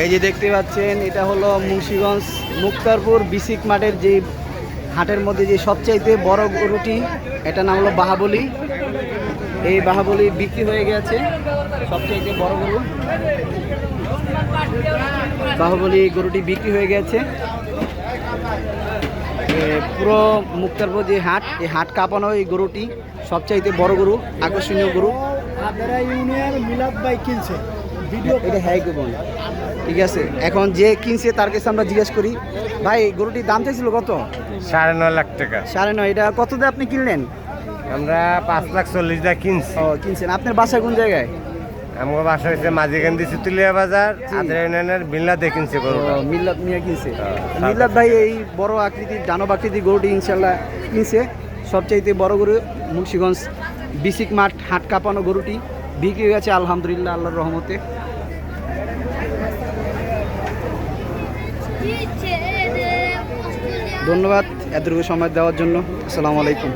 এই যে দেখতে পাচ্ছেন, এটা হলো মুন্সিগঞ্জ মুক্তারপুর বিসিক মাঠের যে হাটের মধ্যে যে সবচাইতে বড় গরুটি এটা নাম হলো বাহাবলি। এই বাহাবলি বিক্রি হয়ে গেছে, সবচাইতে বড় গরু। বাহুবলি গরুটি বিক্রি হয়ে গেছে। পুরো মুক্তারপুর যে হাট, এই হাট কাঁপানো এই গরুটি সবচাইতে বড় গরু, আকর্ষণীয় গরু। ইউনিয়ন মিলাদ ভাই কিনছে এটা হ্যাঁ গোপন ঠিক আছে এখন যে কিনছে তার কাছে আমরা জিজ্ঞেস করি ভাই গরুটির দাম চাইছিল কত? সাড়ে নয় লাখ টাকা। সাড়ে নয় এটা কত দিয়ে আপনি কিনলেন? আমরা পাঁচ লাখ চল্লিশ টাকা কিনছি। ও কিনছেন। আপনার বাসা কোন জায়গায়? আমার বাসা হচ্ছে মাঝিকান্দি চিতুলিয়া বাজার আদ্রা ইউনিয়নের বিল্লাতে কিনছি গরুটা। মিল্লাত মিয়া কিনছে। মিল্লাত ভাই এই বড় আকৃতির দানব আকৃতির গরুটি ইনশাল্লাহ কিনছে। সবচাইতে বড় গরু মুন্সিগঞ্জ বিসিক মাঠ হাট কাঁপানো গরুটি। বিক্রি হয়ে গেছে আলহামদুলিল্লাহ আল্লাহর রহমতে। ধন্যবাদ এতটুকু সময় দেওয়ার জন্য। আসসালামু আলাইকুম।